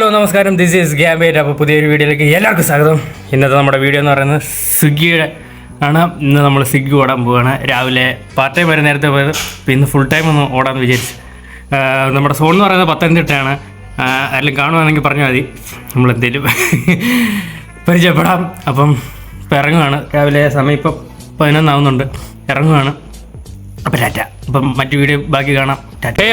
Hello നമസ്കാരം. This is ഗ്യാമ്പേറ്റ് അപ്പോൾ പുതിയൊരു വീഡിയോയിലേക്ക് എല്ലാവർക്കും സ്വാഗതം. ഇന്നത്തെ നമ്മുടെ വീഡിയോ എന്ന് പറയുന്നത് സ്വിഗ്ഗിയുടെ ആണ്. ഇന്ന് നമ്മൾ സ്വിഗ്ഗി ഓടാൻ പോവുകയാണ് രാവിലെ പാർട്ട് ടൈം വരെ നേരത്തെ പോയത്. പിന്നെ ഫുൾ ടൈം ഒന്ന് ഓടാമെന്ന് വിചാരിച്ചു. നമ്മുടെ സോൺ എന്ന് പറയുന്നത് പത്തനംതിട്ടയാണ്. ആരെങ്കിലും കാണുവാണെങ്കിൽ പറഞ്ഞാൽ മതി. നമ്മളെന്തേലും പരിചയപ്പെടാം. അപ്പം ഇപ്പം ഇറങ്ങുകയാണ് രാവിലെ സമയം ഇപ്പം പതിനൊന്നാവുന്നുണ്ട്. ഇറങ്ങുകയാണ് അപ്പം ടാറ്റ. അപ്പം മറ്റു വീഡിയോ ബാക്കി കാണാം.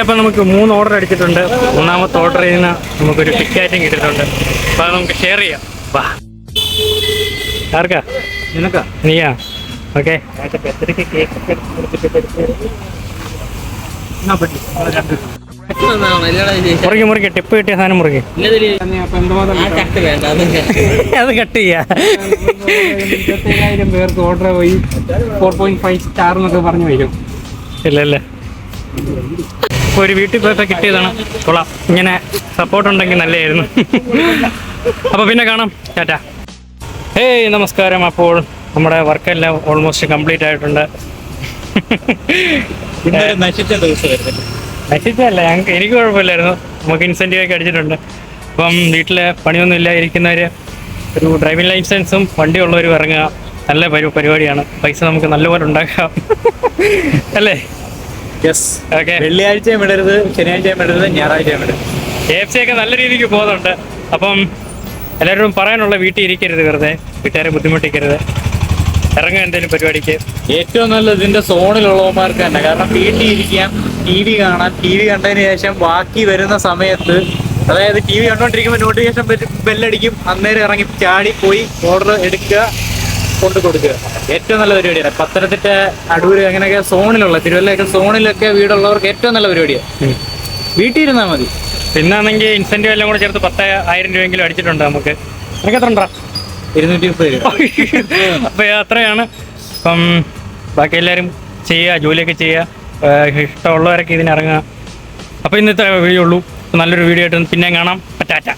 അപ്പം നമുക്ക് മൂന്ന് ഓർഡർ അടിച്ചിട്ടുണ്ട്. മൂന്നാമത്തെ ഓർഡർ ചെയ്യുന്ന നമുക്കൊരു ടിക്കറ്റും കിട്ടിയിട്ടുണ്ട്. അപ്പം അത് നമുക്ക് ഷെയർ ചെയ്യാം. വാ. ആർക്കാ? നിനക്കാ? നീയാ? ഓക്കെ മുറുകി മുറുകി ടിപ്പ് കിട്ടിയ സാധനം മുറുകി അത് കട്ട് ചെയ്യാം. പേർക്ക് ഓർഡർ പോയി. ഫോർ പോയിന്റ് ഫൈവ് സ്റ്റാർ എന്നൊക്കെ പറഞ്ഞു വരും. ഇല്ല ഇല്ല ഇപ്പോൾ ഒരു വീട്ടിൽ പോയപ്പോൾ കിട്ടിയതാണ്. കൊള്ളാം. ഇങ്ങനെ സപ്പോർട്ട് ഉണ്ടെങ്കിൽ നല്ലതായിരുന്നു. അപ്പോൾ പിന്നെ കാണാം. ടാറ്റ. ഹേയ് നമസ്കാരം. അപ്പോൾ നമ്മുടെ വർക്കെല്ലാം ഓൾമോസ്റ്റ് കംപ്ലീറ്റ് ആയിട്ടുണ്ട്. ഇന്നൊരു നശിച്ച ദിവസമായിരുന്നു നശിച്ചല്ല ഞങ്ങൾക്ക് എനിക്ക് കുഴപ്പമില്ലായിരുന്നു. നമുക്ക് ഇൻസെന്റീവ് ഒക്കെ അടിച്ചിട്ടുണ്ട്. അപ്പം വീട്ടിൽ പണിയൊന്നും ഇല്ല ഇരിക്കുന്നവർ ഒരു ഡ്രൈവിംഗ് ലൈസൻസും വണ്ടി ഉള്ളവരും ഇറങ്ങുക. നല്ല പരിപാടിയാണ്. പൈസ നമുക്ക് നല്ലപോലെ ഉണ്ടാക്കാം. അല്ലേ? യെസ് ഓക്കെ വെള്ളിയാഴ്ചയും വിടരുത് ശനിയാഴ്ചയും വിടരുത് ഞായറാഴ്ചയും വിടരുത് കെ എഫ് സി ഒക്കെ നല്ല രീതിക്ക് പോകുന്നുണ്ട്. അപ്പം എല്ലാവരോടും പറയാനുള്ള വീട്ടിൽ ഇരിക്കരുത് വെറുതെ. വീട്ടുകാരെ ബുദ്ധിമുട്ടിക്കരുത്. ഇറങ്ങുക എന്തെങ്കിലും പരിപാടിക്ക്. ഏറ്റവും നല്ലത് ഇതിന്റെ സോണിലുള്ളവന്മാർക്ക് തന്നെ. കാരണം വീട്ടിൽ ഇരിക്കാം ടി വി കാണാം ടി വി കണ്ടതിന് ശേഷം ബാക്കി വരുന്ന സമയത്ത് അതായത് ടി വി കണ്ടോണ്ടിരിക്കുമ്പോൾ നോട്ടിഫിക്കേഷൻ ബെല്ലടിക്കും അന്നേരം ഇറങ്ങി ചാടി പോയി ഓർഡർ എടുക്കുക. കൊണ്ട് കൊടുക്കുക. ഏറ്റവും നല്ല പരിപാടിയാണ്. പത്തനംതിട്ട അടൂര് അങ്ങനെയൊക്കെ സോണിലുള്ള തിരുവല്ലയൊക്കെ സോണിലൊക്കെ വീടുള്ളവർക്ക് ഏറ്റവും നല്ല പരിപാടിയാണ് വീട്ടിൽ ഇരുന്നാൽ മതി. പിന്നാണെങ്കിൽ ഇൻസെന്റീവ് എല്ലാം കൂടെ ചേർത്ത് പത്ത് ആയിരം രൂപയെങ്കിലും അടിച്ചിട്ടുണ്ട് നമുക്ക്. എനിക്ക് എത്ര ഉണ്ടാ ഇരുന്നൂറ്റി മുപ്പത് രൂപ. അപ്പോൾ അത്രയാണ്. അപ്പം ബാക്കി എല്ലാവരും ചെയ്യുക ജോലിയൊക്കെ ചെയ്യുക. ഇഷ്ടമുള്ളവരൊക്കെ ഇതിനിറങ്ങുക. അപ്പോൾ ഇന്നത്തെ വീഡിയോ ഉള്ളൂ. നല്ലൊരു വീഡിയോ ആയിട്ട് പിന്നെ കാണാം. ടാറ്റ